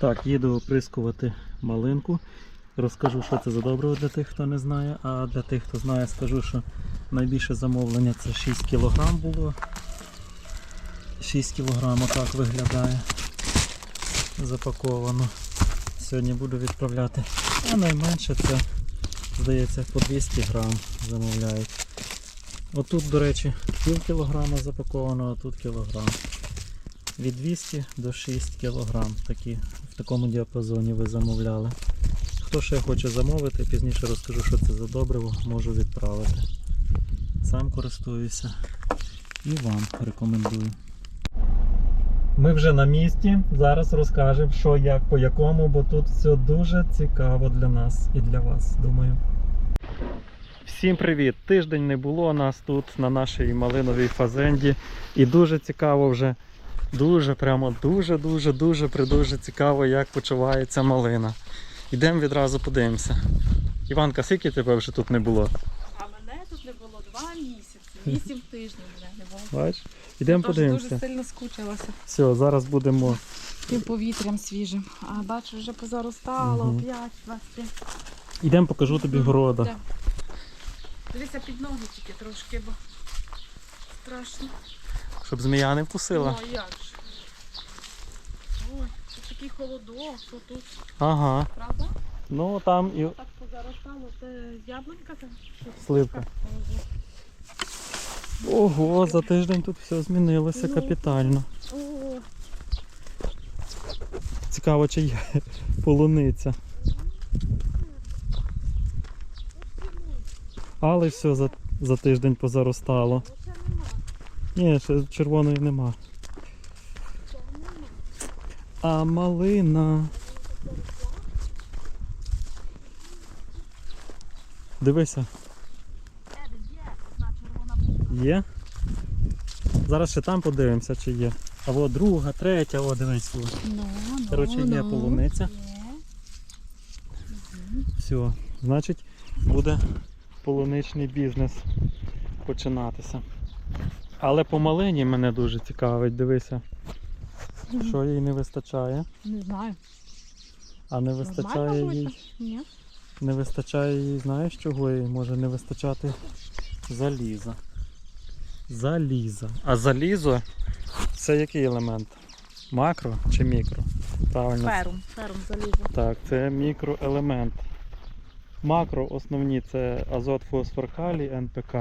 Так, їду оприскувати малинку. Розкажу, що це за добриво для тих, хто не знає. А для тих, хто знає, скажу, що найбільше замовлення це 6 кг було. 6 кг так виглядає. Запаковано. Сьогодні буду відправляти. А найменше це, здається, по 200 грам замовляють. Отут, до речі, пів кілограма запаковано, а тут кілограм. Від 200 до 6 кг. Такі, в такому діапазоні ви замовляли. Хто ще хоче замовити, пізніше розкажу, що це за добриво, можу відправити. Сам користуюся і вам рекомендую. Ми вже на місці. Зараз розкажемо, що як по якому, бо тут все дуже цікаво для нас і для вас, думаю. Всім привіт! Тиждень не було нас тут на нашій малиновій фазенді. І дуже цікаво вже, дуже, прямо дуже, дуже, дуже, придуже цікаво, як почувається малина. Йдемо відразу подивимося. Іванка, скільки тебе вже тут не було? А мене тут не було два місяці, вісім тижнів мене не було. Бач? Йдемо Тож подивимося. дуже сильно скучилася Все, зараз будемо. тим повітрям свіжим. А бачу, вже позаростало, Мгм. 5, 25. Йдемо покажу тобі города. Дивися під ноги тільки трошки, бо страшно. Щоб змія не вкусила. Ну як ж? Такий холодок, що тут, Ага. правда? Ну там і Так позаростало, це яблунька там? Сливка. Ого. Ого, за тиждень тут все змінилося Ну. капітально. О, Цікаво, чи є полуниця. Але все за, за тиждень позаростало. оце нема. Ні, ще червоної нема. А малина. Дивися, є. Зараз ще там подивимося, чи є. А от друга, третя, о, дивись. О. Ну, ну, Коротше, є ну. полуниця. Є. Все, значить, буде полуничний бізнес починатися. Але по малині мене дуже цікавить, дивися, що їй не вистачає. Не знаю. А не вистачає вроде? їй, Ні. не вистачає їй, знаєш чого їй може не вистачати заліза. Заліза. А залізо це який елемент? Макро чи мікро? Правильно. Ферум. Ферум залізо. Так, це мікроелемент. Макро основні це азот, фосфор, калій, НПК.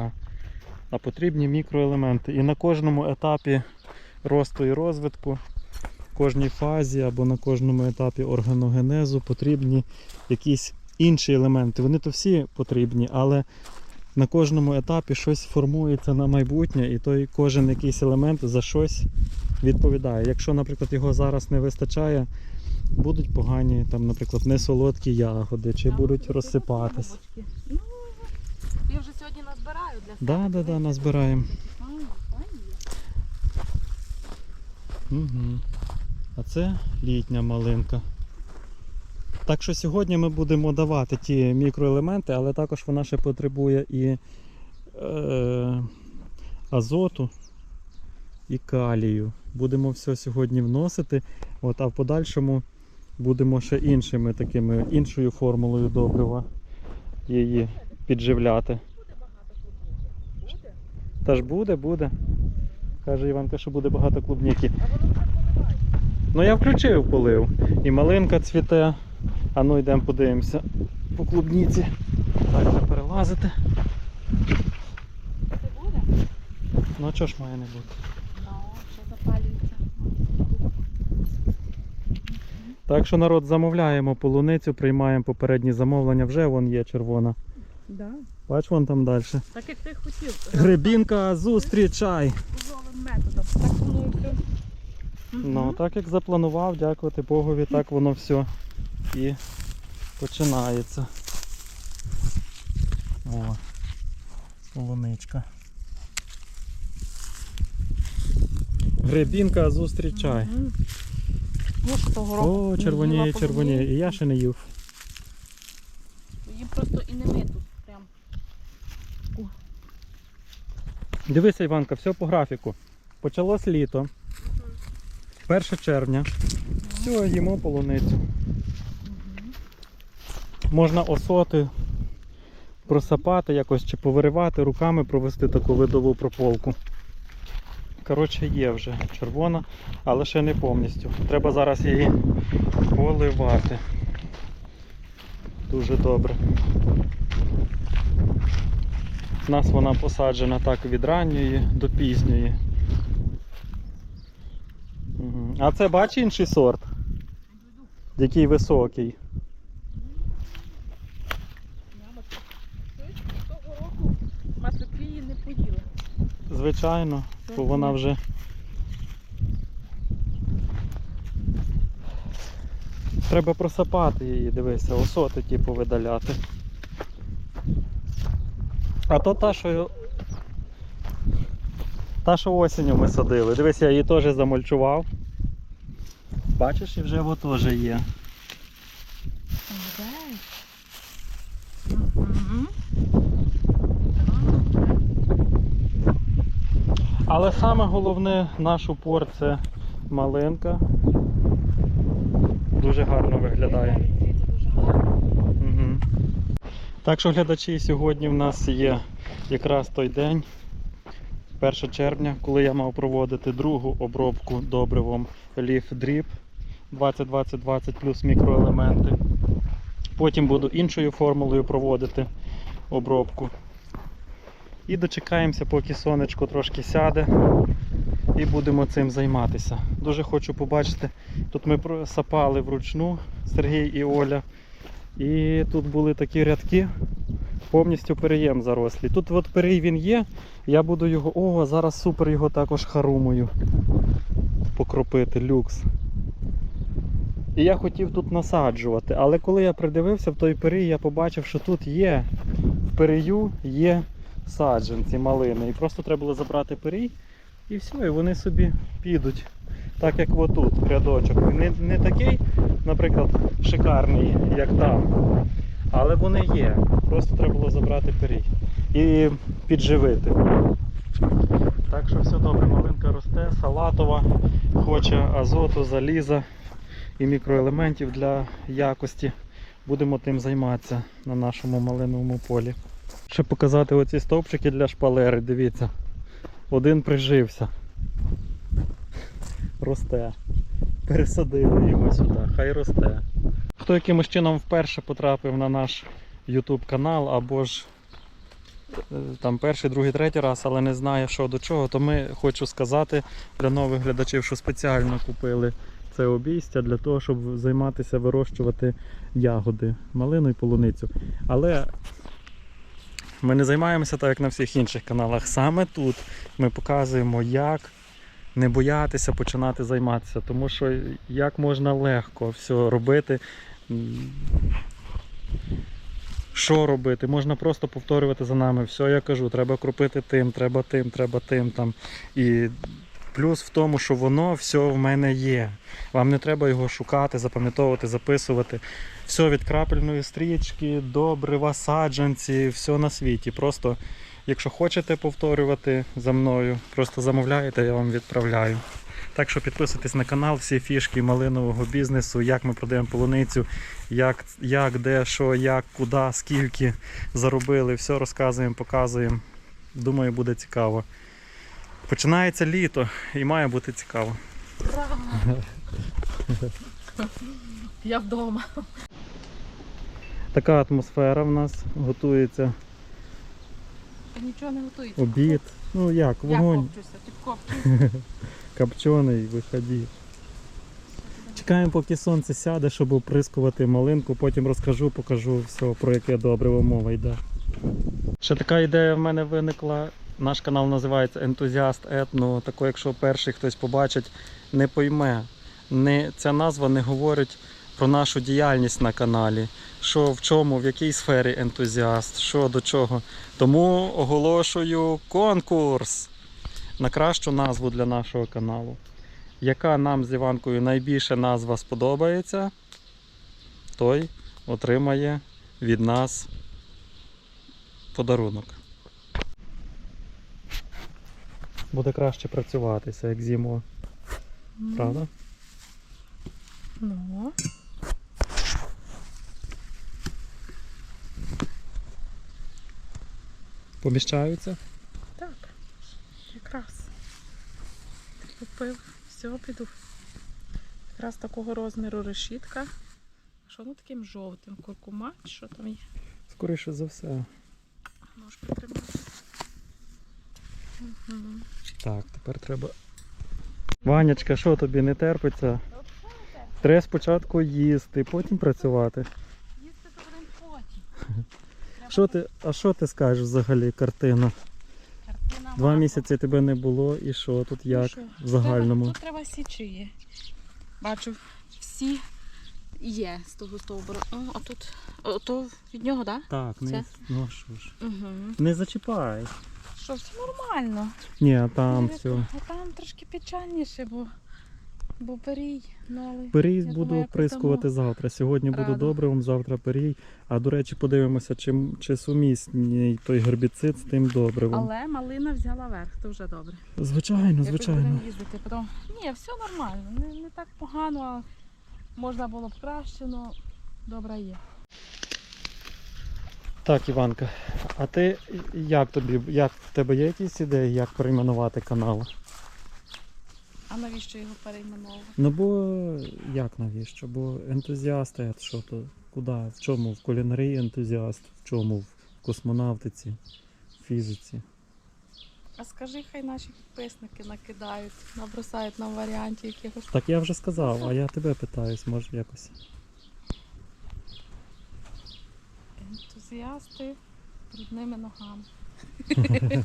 А потрібні мікроелементи. І на кожному етапі росту і розвитку, кожній фазі або на кожному етапі органогенезу потрібні якісь інші елементи. Вони то всі потрібні, але на кожному етапі щось формується на майбутнє, і той кожен якийсь елемент за щось відповідає. Якщо, наприклад, його зараз не вистачає, будуть погані, там, наприклад, несолодкі ягоди, чи будуть розсипатись. Ну, я вже сьогодні назбираю для Да, себе. да, да, назбираємо. Ай, ай, Угу. А це літня малинка. Так що сьогодні ми будемо давати ті мікроелементи, але також вона ще потребує і е, азоту, і калію. Будемо все сьогодні вносити, от, а в подальшому будемо ще іншими такими, іншою формулою добрива її підживляти. Буде? Та ж буде, буде. Каже Іванка, що буде багато клубніки. А воно так поливає. Ну я включив полив. І малинка цвіте. А ну йдемо подивимося по клубніці. Так, треба перелазити. Це буде? Ну а чого ж має не бути? Запалюється. Так що народ замовляємо полуницю, приймаємо попередні замовлення, вже вон є червона. Да. Бач вон там далі. Так як ти хотів. Грибінка, зустрічай! Узовим методом. Так воно і все. Ну так як запланував, дякувати Богові, так воно все і починається. О, полуничка. Грибінка, зустрічай. Року О, червоніє, червоніє. І я ще не їв. Їм просто і не ми тут прям. Дивися, Іванка, все по графіку. Почалось літо. 1 червня. Все, їмо полуницю. Можна осоти просапати якось чи повиривати, руками провести таку видову прополку. Коротше, є вже червона, але ще не повністю. Треба зараз її поливати. Дуже добре. У нас вона посаджена так від ранньої до пізньої. А це бач інший сорт, який високий. Того року маслюки її не поїли. Звичайно, бо вона вже. Треба просапати її, дивися, осоти ті повидаляти. А то та, що. Та, що осінню ми садили. Дивись, я її теж замульчував. Бачиш, і вже во теж є. Але саме головне наш упор це малинка. Дуже гарно виглядає. Так що глядачі, сьогодні в нас є якраз той день, 1 червня, коли я мав проводити другу обробку добривом Leaf Drip 20-20-20 плюс мікроелементи. Потім буду іншою формулою проводити обробку. І дочекаємося, поки сонечко трошки сяде. І будемо цим займатися. Дуже хочу побачити. Тут ми сапали вручну Сергій і Оля. І тут були такі рядки, повністю переєм зарослі. Тут от перей він є, я буду його. О, зараз супер його також харумою покропити, люкс. І я хотів тут насаджувати, але коли я придивився в той перій, я побачив, що тут є в перею є саджанці малини. І просто треба було забрати перій і все, і вони собі підуть. Так як отут рядочок. Не, не такий, наприклад, шикарний, як там. Але вони є. Просто треба було забрати перій і підживити. Так що все добре, малинка росте, салатова, хоче азоту, заліза і мікроелементів для якості. Будемо тим займатися на нашому малиновому полі. Ще показати оці стовпчики для шпалери, дивіться. Один прижився. Росте. Пересадили його сюди, хай росте. Хто якимось чином вперше потрапив на наш YouTube канал або ж е, там перший, другий, третій раз, але не знає, що до чого, то ми хочу сказати для нових глядачів, що спеціально купили це обійстя для того, щоб займатися вирощувати ягоди, малину і полуницю. Але ми не займаємося так, як на всіх інших каналах. Саме тут ми показуємо, як не боятися починати займатися, тому що як можна легко все робити. Що робити? Можна просто повторювати за нами. Все я кажу, треба кропити тим, треба тим, треба тим. Там. І плюс в тому, що воно все в мене є. Вам не треба його шукати, запам'ятовувати, записувати. Все від крапельної стрічки, добрива, саджанці, все на світі. Просто, якщо хочете повторювати за мною, просто замовляєте, я вам відправляю. Так що підписуйтесь на канал, всі фішки малинового бізнесу, як ми продаємо полуницю, як, як де, що, як, куди, скільки заробили, все розказуємо, показуємо. Думаю, буде цікаво. Починається літо і має бути цікаво. Ура! Я вдома. Така атмосфера в нас готується Та нічого не готується. обід. Ну як, вогонь. Я копчуся, підкопчуся. копчений, виході. Чекаємо, поки сонце сяде, щоб оприскувати малинку, потім розкажу, покажу все, про яке добриво мова йде. Ще така ідея в мене виникла. Наш канал називається Ентузіаст Етно. Тако, якщо перший хтось побачить, не пойме. Не, ця назва не говорить про нашу діяльність на каналі. Що в чому, в якій сфері ентузіаст, що до чого. Тому оголошую конкурс на кращу назву для нашого каналу. Яка нам з Іванкою найбільше назва сподобається, той отримає від нас подарунок. Буде краще працюватися, як зимою, правда? Ну. Поміщаються? Так. Якраз. Ти купив. Все, піду. Якраз такого розміру решітка. Що воно таким жовтим? Куркума? Що там є? Скоріше за все. Ножка тримати. Угу. Так, тепер треба. Ванячка, що тобі не терпиться? Треба спочатку їсти, потім працювати. Їсти то потім. Що ти, а що ти скажеш взагалі, картина? Два місяці тебе не було і що тут Ну як що, в загальному? Тут треба січі є. Бачу, всі є з того стовбура. О, а тут. О, то від нього, так? Так, не, Це? ну що ж. Угу. Не зачіпай. Що, все нормально. Ні, а там Ну, все. А там трошки печальніше, бо, бо перій, ну. Перій я буду оприскувати завтра. Сьогодні буду раду. добривом, завтра перій. А до речі, подивимося, чи, чи сумісний той гербіцид з тим добривом. Але малина взяла верх, то вже добре. Звичайно, звичайно. будемо їздити. Потім... Ні, все нормально, не, не так погано, а можна було б краще, але добре є. Так, Іванка, а ти як тобі, як в тебе є якісь ідеї, як перейменувати канал? А навіщо його перейменовувати? Ну бо як навіщо? Бо ентузіасти, а що то? Куди? В чому? В кулінарії ентузіаст, в чому? В космонавтиці, в фізиці. А скажи, хай наші підписники накидають, набросають нам варіантів якихось. Так я вже сказав, а я тебе питаюсь, може якось. Ентузіасти брудними ногами.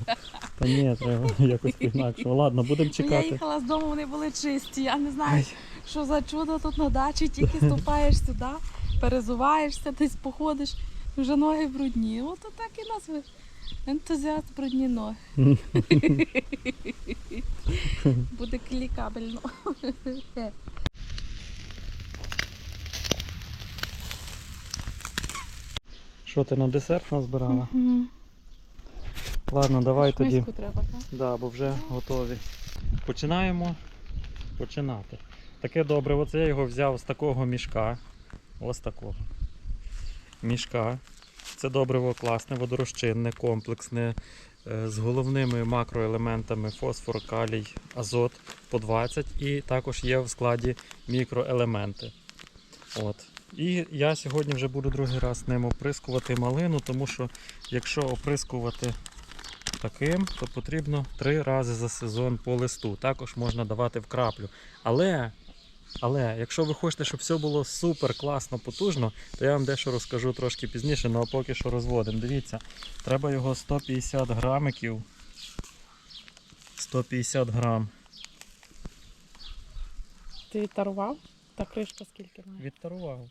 Та ні, треба якось інакше. Ладно, будемо Я їхала з дому, вони були чисті. Я не знаю, що за чудо тут на дачі, тільки ступаєш сюди, перезуваєшся, десь походиш, вже ноги брудні. От так і назви. Ентузіаст брудні ноги. Буде клікабельно. Що ти на десерт назбирала? Мгм. Ладно, давай тоді. Треба, так? Да, бо вже готові. Починаємо починати. Таке добре, оце я його взяв з такого мішка. Ось такого. Мішка. Це добриво класне, водорозчинне, комплексне, е, з головними макроелементами фосфор, калій, азот по 20 і також є в складі мікроелементи. От. І я сьогодні вже буду другий раз ним оприскувати малину, тому що якщо оприскувати таким, то потрібно три рази за сезон по листу. Також можна давати в краплю. Але, але якщо ви хочете, щоб все було супер класно, потужно, то я вам дещо розкажу трошки пізніше, ну а поки що розводимо. Дивіться, треба його 150 грамиків. 150 грам. Ти відтарував? Та кришка скільки має? Відтарував.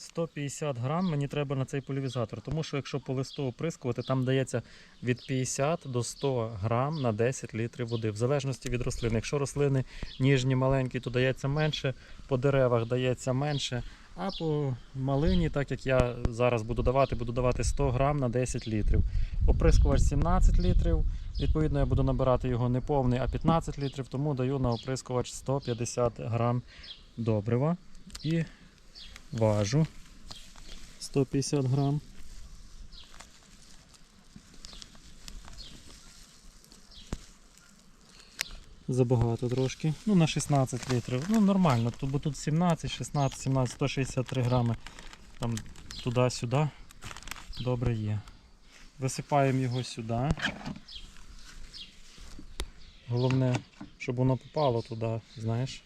150 грам мені треба на цей полівізатор, тому що якщо по листу оприскувати, там дається від 50 до 100 грам на 10 літрів води, в залежності від рослини. Якщо рослини ніжні, маленькі, то дається менше, по деревах дається менше. А по малині, так як я зараз буду давати, буду давати 100 грам на 10 літрів. Оприскувач 17 літрів. Відповідно, я буду набирати його не повний, а 15 літрів, тому даю на оприскувач 150 грам добрива. І важу 150 грам. Забагато трошки. Ну, на 16 літрів. Ну, нормально, тут- бо тут 17, 16, 17, 163 грами. Там туди-сюди. Добре є. Висипаємо його сюди. Головне, щоб воно попало туди, знаєш.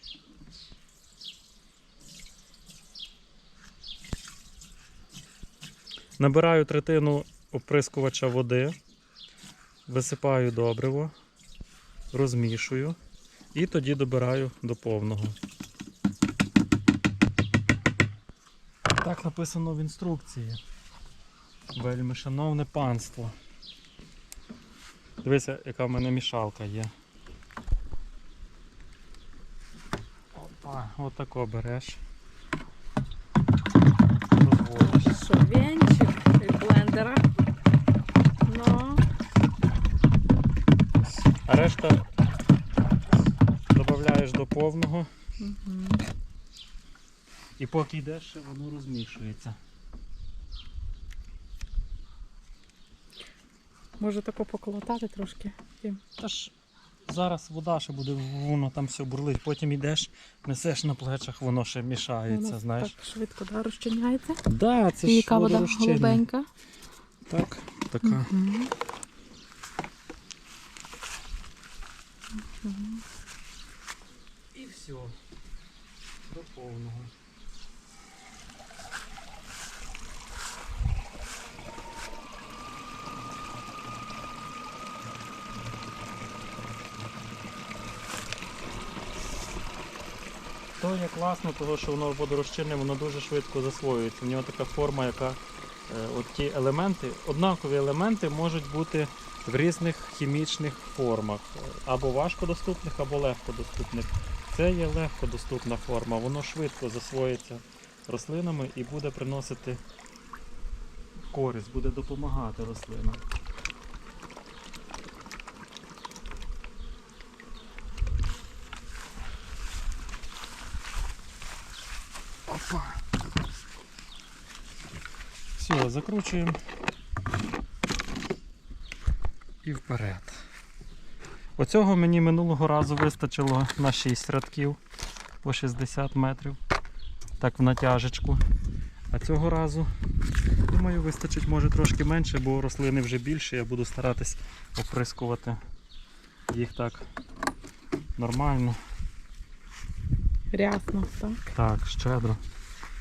Набираю третину оприскувача води, висипаю добриво, розмішую і тоді добираю до повного. Так написано в інструкції. Вельми шановне панство. Дивися, яка в мене мішалка є. Опа, отако береш. Розводиш. Що, венчик від блендера. Ну, А решта додаєш до повного. угу. І поки йдеш, воно розмішується. Може тако поколотати трошки. Тим. Зараз вода ще буде, воно там все бурлить, потім йдеш, несеш на плечах, воно ще мішається, Воно знаєш. так швидко да, розчиняється. Да, це І яка вода водорозчинна. голубенька. Так, така. Мгм. І все. До повного. Є класно, того, що воно водорозчинне, воно дуже швидко засвоюється. У нього така форма, яка е, от ті елементи, однакові елементи можуть бути в різних хімічних формах, або важкодоступних, або легкодоступних. Це є легкодоступна форма, воно швидко засвоїться рослинами і буде приносити користь, буде допомагати рослинам. Закручуємо і вперед. Оцього мені минулого разу вистачило на 6 рядків по 60 метрів. Так в натяжечку. А цього разу, думаю, вистачить може трошки менше, бо рослини вже більше. Я буду старатись оприскувати їх так нормально. Рясно, так. Так, щедро.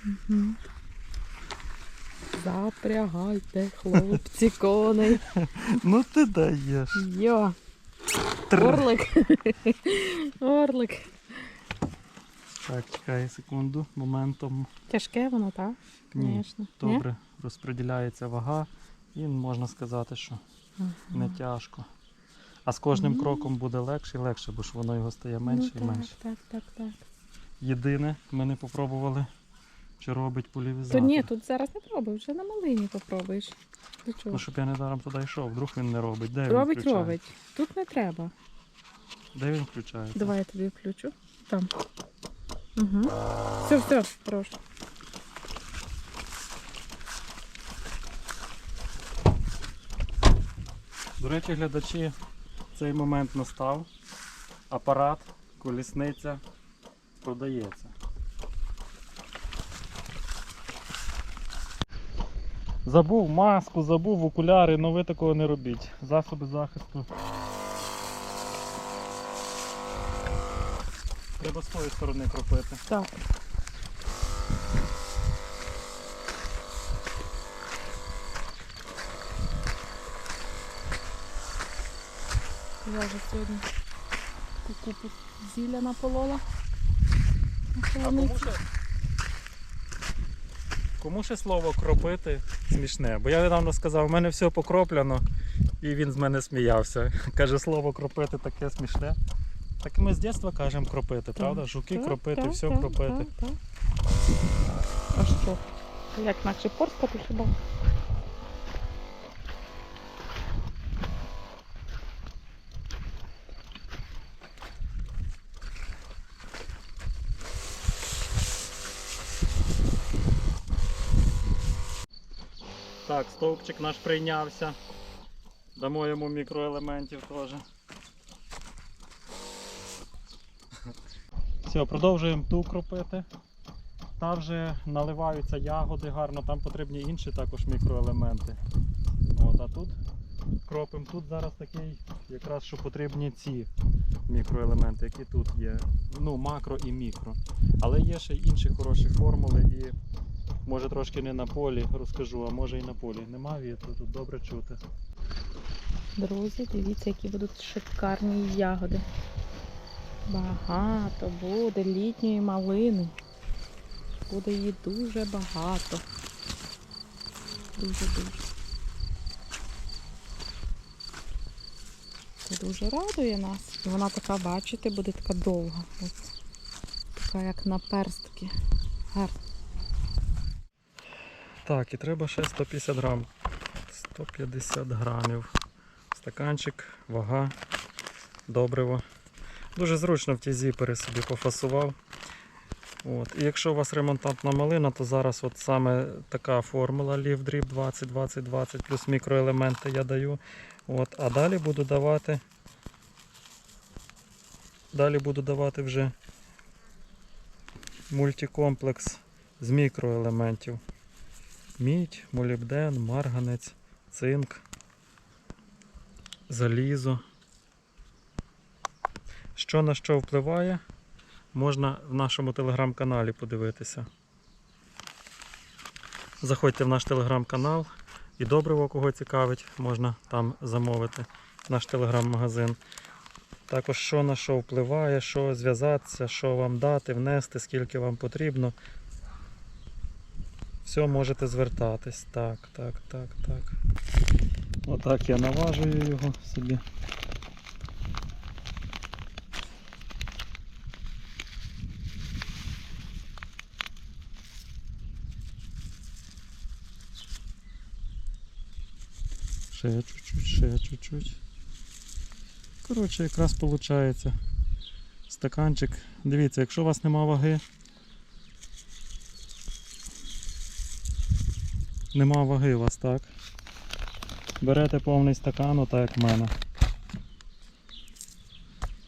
Мгм. Запрягайте, хлопці, коней. Ну ти даєш. Йо, Тр. орлик. Орлик. Так, чекай секунду, моментом Тяжке воно, так? Ні, Звісно. добре розподіляється вага і можна сказати, що не тяжко. А з кожним Ну. кроком буде легше і легше, бо ж воно його стає менше ну, і менше. Так, так, так, так. Єдине, ми не попробували, чи робить То полівізатор. ні, тут зараз не пробуй, вже на малині попробуєш. Для чого? Ну, щоб я недаром туди йшов, вдруг він не робить. Де він робить, включає? робить. Тут не треба. Де він включається? Давай я тобі включу. Там. Угу. Все, все, хорош. До речі, глядачі, цей момент настав. Апарат, колісниця продається. Забув маску, забув окуляри, але ви такого не робіть. Засоби захисту. Треба з тої сторони кропити. Так. Я вже сьогодні купу зілля наполола. А кому полуниці. Кому ще слово кропити смішне? Бо я недавно сказав, у мене все покроплено, і він з мене сміявся. Каже, слово кропити таке смішне. Так ми з дитинства кажемо кропити, правда? Жуки кропити, все кропити. А що? Як наче порскати хіба? Так, стовпчик наш прийнявся. Дамо йому мікроелементів теж. Все, продовжуємо ту кропити. Там вже наливаються ягоди гарно, там потрібні інші також мікроелементи. От, а тут кропимо. Тут зараз такий, якраз що потрібні ці мікроелементи, які тут є. Ну, макро і мікро. Але є ще інші хороші формули і може трошки не на полі розкажу, а може і на полі. Нема вітру, тут добре чути. Друзі, дивіться, які будуть шикарні ягоди. Багато буде літньої малини. Буде її дуже багато. Дуже-дуже. Це дуже радує нас. І вона така, бачите, буде така довга. Ось. Така як на перстки. Гарна. Так, і треба ще 150 грам. 150 грамів. Стаканчик, вага, добриво. Дуже зручно в ті зіпери собі пофасував. От. І якщо у вас ремонтантна малина, то зараз от саме така формула Leaf Drip 20 20 20 плюс мікроелементи я даю. От. А далі буду давати. Далі буду давати вже мультикомплекс з мікроелементів. Мідь, молібден, марганець, цинк, залізо. Що на що впливає, можна в нашому телеграм-каналі подивитися. Заходьте в наш телеграм-канал і добриво, кого цікавить, можна там замовити наш телеграм-магазин. Також що на що впливає, що зв'язатися, що вам дати, внести, скільки вам потрібно. Все можете звертатись. Так, так, так, так. Отак я наважую його собі. Ще чуть-чуть, ще чуть-чуть. Коротше, якраз виходить. Стаканчик. Дивіться, якщо у вас нема ваги, нема ваги у вас, так? Берете повний стакан, отак як в мене.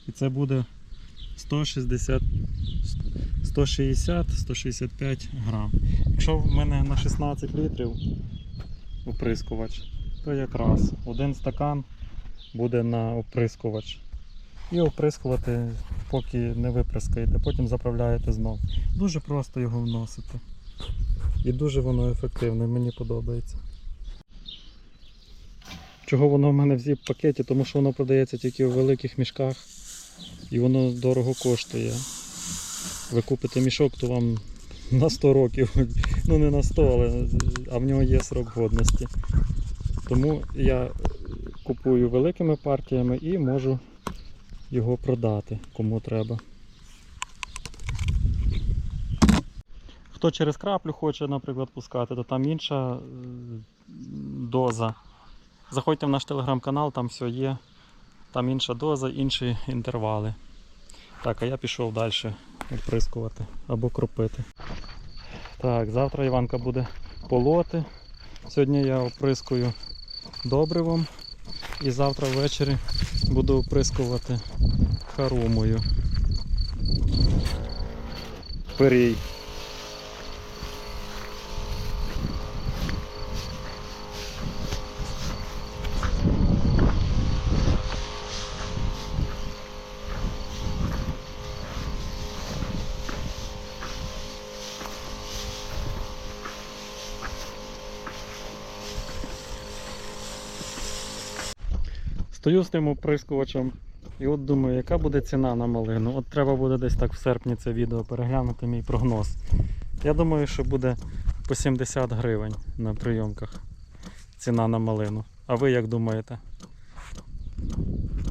І це буде 160 160-165 грам. Якщо в мене на 16 літрів оприскувач, то якраз один стакан буде на оприскувач. І оприскувати, поки не виприскаєте, потім заправляєте знов. Дуже просто його вносити. І дуже воно ефективне, мені подобається. Чого воно в мене в зіп пакеті? Тому що воно продається тільки у великих мішках і воно дорого коштує. Ви купите мішок, то вам на 100 років. Ну не на 100, але а в нього є срок годності. Тому я купую великими партіями і можу його продати кому треба. Хто через краплю хоче, наприклад, пускати, то там інша е, доза. Заходьте в наш телеграм-канал, там все є. Там інша доза, інші інтервали. Так, а я пішов далі оприскувати або кропити. Так, завтра Іванка буде полоти. Сьогодні я оприскую добривом. І завтра ввечері буду оприскувати харумою. Перій. Стою з тим оприскувачем і от думаю, яка буде ціна на малину. От треба буде десь так в серпні це відео переглянути мій прогноз. Я думаю, що буде по 70 гривень на прийомках ціна на малину. А ви як думаєте?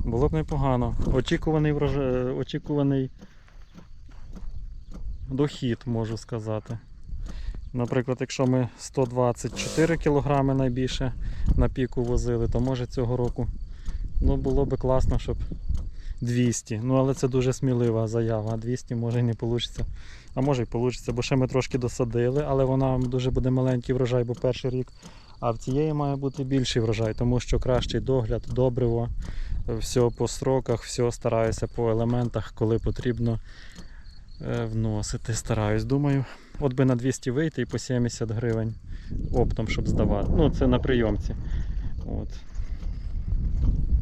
Було б непогано. Очікуваний врожай, очікуваний дохід, можу сказати. Наприклад, якщо ми 124 кг найбільше на піку возили, то може цього року Ну, було би класно, щоб 200. Ну, але це дуже смілива заява. 200 може не вийде. А може й вийде, бо ще ми трошки досадили, але вона дуже буде маленький врожай, бо перший рік. А в цієї має бути більший врожай, тому що кращий догляд, добриво, все по строках, все стараюся по елементах, коли потрібно е, вносити. Стараюсь. Думаю, от би на 200 вийти і по 70 гривень оптом, щоб здавати. Ну, це на прийомці. От.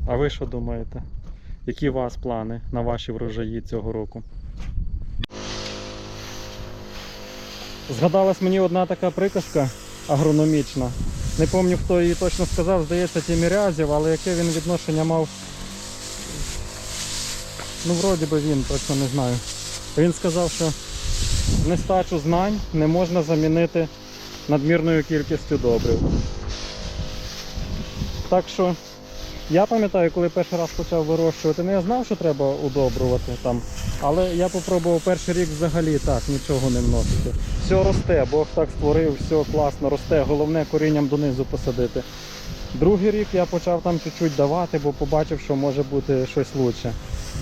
А ви що думаєте? Які у вас плани на ваші врожаї цього року? Згадалась мені одна така приказка агрономічна. Не пам'ятаю, хто її точно сказав, здається, Тімірязів, але яке він відношення мав. Ну, вроді би він, точно не знаю. Він сказав, що нестачу знань не можна замінити надмірною кількістю добрив. Так що я пам'ятаю, коли перший раз почав вирощувати, ну я знав, що треба удобрювати там. Але я попробував перший рік взагалі так, нічого не вносити. Все росте, Бог так створив, все класно росте, головне корінням донизу посадити. Другий рік я почав там чуть-чуть давати, бо побачив, що може бути щось лучше.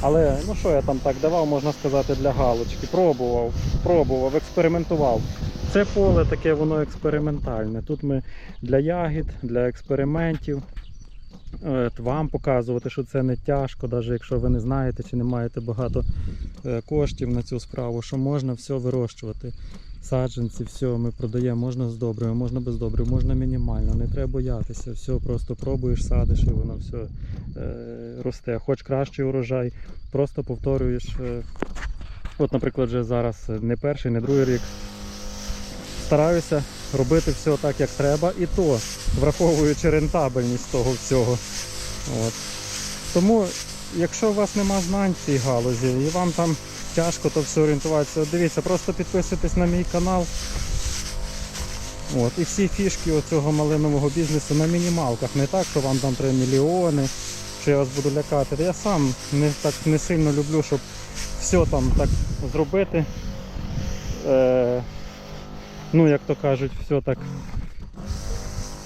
Але ну що я там так давав, можна сказати, для галочки. Пробував, пробував, експериментував. Це поле таке, воно експериментальне. Тут ми для ягід, для експериментів. Е, Вам показувати, що це не тяжко, навіть якщо ви не знаєте чи не маєте багато е, коштів на цю справу, що можна все вирощувати. Саджанці, все ми продаємо, можна з добрими, можна без добрив, можна мінімально, не треба боятися. Все просто пробуєш, садиш і воно все е, росте. Хоч кращий урожай, просто повторюєш. Е, от, наприклад, вже зараз не перший, не другий рік. Стараюся робити все так, як треба, і то враховуючи рентабельність того всього. От. Тому, якщо у вас нема знань в цій галузі і вам там тяжко то все орієнтуватися, дивіться, просто підписуйтесь на мій канал. От, і всі фішки цього малинового бізнесу на мінімалках. Не так, що вам там 3 мільйони, що я вас буду лякати. Я сам не так не сильно люблю, щоб все там так зробити. Е, ну, як то кажуть, все так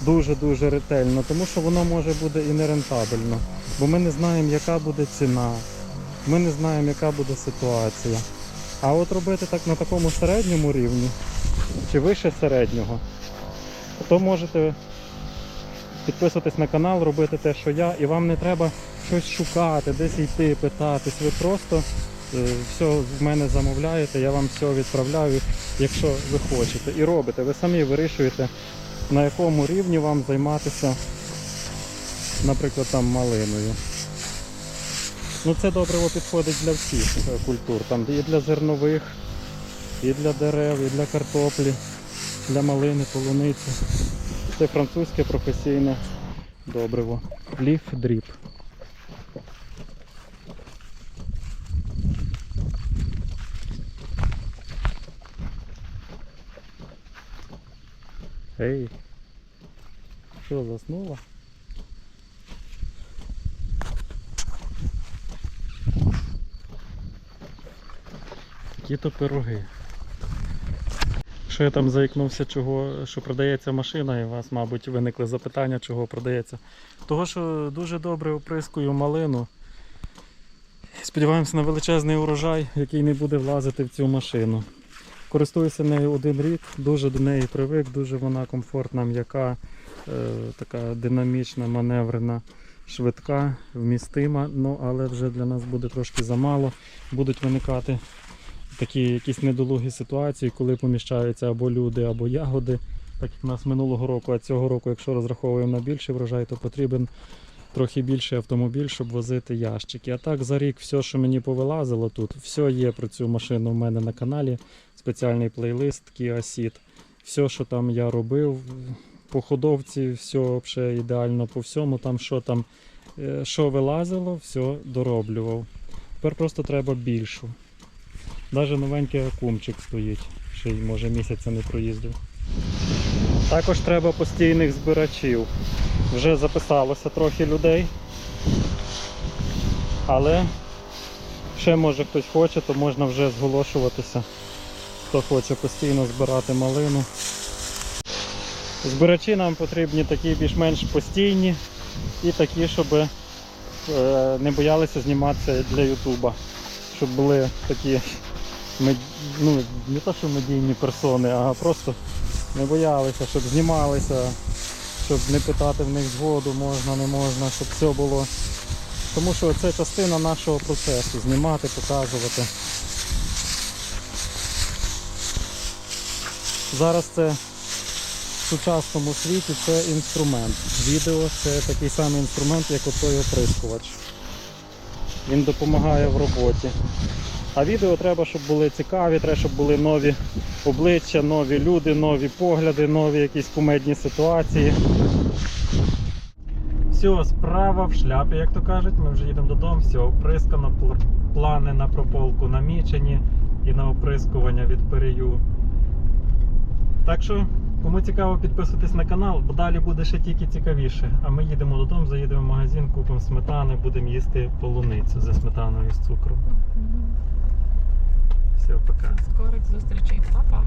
дуже-дуже ретельно, тому що воно може бути і нерентабельно. Бо ми не знаємо, яка буде ціна, ми не знаємо, яка буде ситуація. А от робити так на такому середньому рівні чи вище середнього, то можете підписуватись на канал, робити те, що я, і вам не треба щось шукати, десь йти, питатись. Ви просто все в мене замовляєте, я вам все відправляю, якщо ви хочете. І робите. Ви самі вирішуєте, на якому рівні вам займатися, наприклад, там малиною. Ну це добриво підходить для всіх е, культур. Там і для зернових, і для дерев, і для картоплі, для малини, полуниці. Це французьке професійне добриво. Ліф дріп. Ей, що заснула? Які то пироги. Що я там заікнувся, чого, що продається машина, і у вас, мабуть, виникли запитання, чого продається. Того, що дуже добре оприскую малину. Сподіваємося на величезний урожай, який не буде влазити в цю машину. Користуюся нею один рік, дуже до неї привик, дуже вона комфортна, м'яка, е, така динамічна, маневрена, швидка, вмістима, ну але вже для нас буде трошки замало. Будуть виникати такі якісь недолугі ситуації, коли поміщаються або люди, або ягоди. Так як в нас минулого року, а цього року, якщо розраховуємо на більший врожай, то потрібен трохи більший автомобіль, щоб возити ящики. А так за рік все, що мені повилазило тут, все є про цю машину в мене на каналі. Спеціальний плейлист Kia Ceed. Все, що там я робив, по ходовці, все взагалі ідеально по всьому. Там що там, е, що вилазило, все дороблював. Тепер просто треба більшу. Навіть новенький акумчик стоїть, ще й може місяця не проїздив. Також треба постійних збирачів. Вже записалося трохи людей. Але ще може хтось хоче, то можна вже зголошуватися. Хто хоче постійно збирати малину. Збирачі нам потрібні такі більш-менш постійні і такі, щоб е, не боялися зніматися для Ютуба. Щоб були такі ну, не то, що медійні персони, а просто не боялися, щоб знімалися, щоб не питати в них згоду, можна, не можна, щоб все було. Тому що це частина нашого процесу знімати, показувати. Зараз це в сучасному світі це інструмент. Відео це такий самий інструмент, як отой оприскувач. Він допомагає в роботі. А відео треба, щоб були цікаві, треба, щоб були нові обличчя, нові люди, нові погляди, нові якісь кумедні ситуації. Все, справа в шляпі, як то кажуть, ми вже їдемо додому, все, оприскано, плани на прополку намічені і на оприскування від перею. Так що, кому цікаво, підписуйтесь на канал, бо далі буде ще тільки цікавіше. А ми їдемо додому, заїдемо в магазин, купимо сметани, будемо їсти полуницю зі сметаною і з цукром. Все, пока. Скорих зустрічей, Па-па!